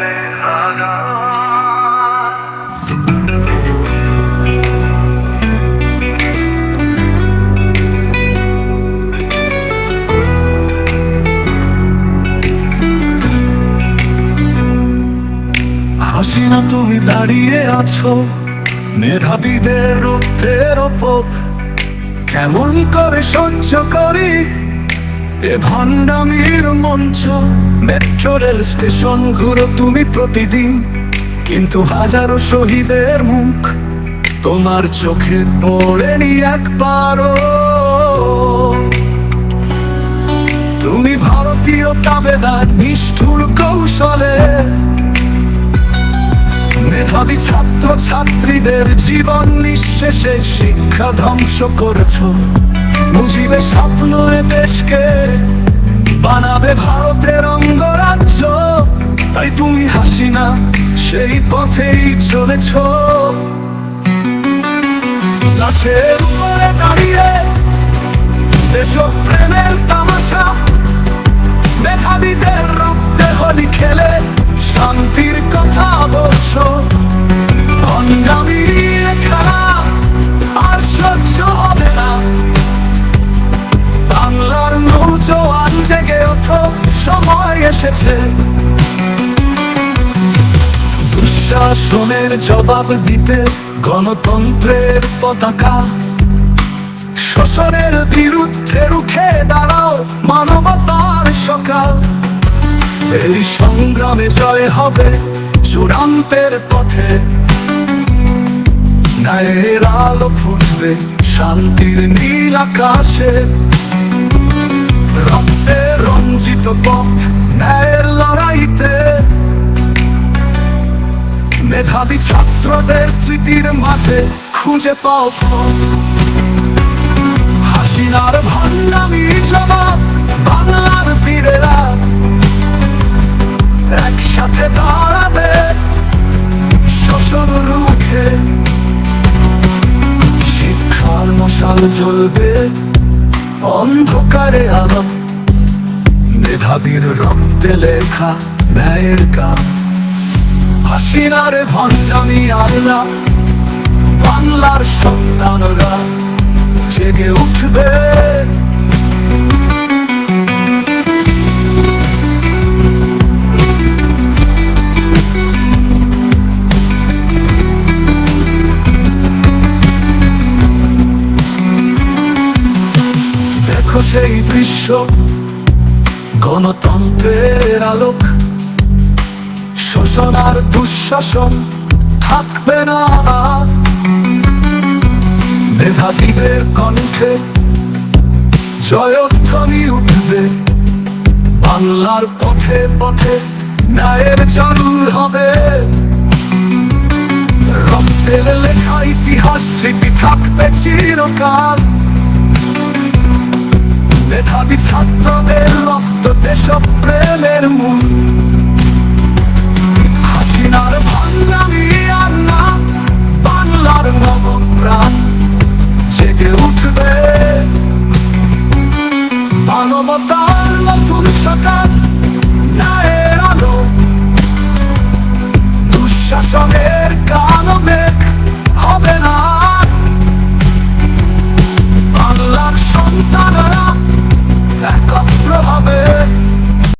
লেখা গান। তুমি দাঁড়িয়ে আছো মেধাবীদের রক্তের ওপর কেমন করে সহ্য করি এ ভণ্ডামির মঞ্চ মেট্রো রেল স্টেশন ঘুরো তুমি প্রতিদিন, কিন্তু হাজারো শহীদের মুখ তোমার চোখে পড়েনি একবারও। তুমি ভারতীয় তাবেদার নিষ্ঠুর কৌশলে মেধাবী ছাত্র ছাত্রীদের জীবন নিঃশেষে শিক্ষা ধ্বংস করেছ। মুজিবে স্বপ্ন এ দেশকে বানাবে ভারতের তুমি হাসি না, সেই পথেই চলেছ। লাশের উপরে দাঁড়িয়ে দেশপ্রেমের তামাশা। মেধাবীদের রক্তে হোলি খেলে শান্তির কথা বলছো। ভণ্ডামি খেলা, আর সহ্য হবে না। বাংলার নৌজওয়ান জেগে ওঠো, সময় এসেছে। দুঃশাসনের জবাব দিতে, গণতন্ত্রের পতাকা। শোষণের বিরুদ্ধে রুখে দাঁড়াও মানবতার সকাল। এই সংগ্রামে জয় হবে চূড়ান্তের পথে। ন্যায়ের আলো ফুটবে শান্তির নীল আকাশে। রক্তে রঞ্জিত পথ মেধাবী ছাত্রদের স্মৃতির মাঝে খুঁজে পাও। হাসিনার ভণ্ডামি জবাব বাংলার বীরেরা একসাথে দাঁড়াবে শোষণ রুখে। শিক্ষার মশাল জ্বলবে অন্ধকারে আলো। মেধাবীর রক্তে লেখা ন্যায়ের গান। হাসিনার ভণ্ডামি আল্লাহ বাংলার সন্তানরা জেগে উঠবে। দেখো সেই দৃশ্য গণতন্ত্রের আলোক। শোষণ আর দুঃশাসন থাকবে না। আর। মেধাবীদের কণ্ঠে জয়ধ্বনি উঠবে। বাংলার পথে পথে ন্যায়ের জরুর হবে। রক্তের লেখা ইতিহাস স্মৃতি থাকবে চিরকাল। মেধাবী ছাত্রদের রক্ত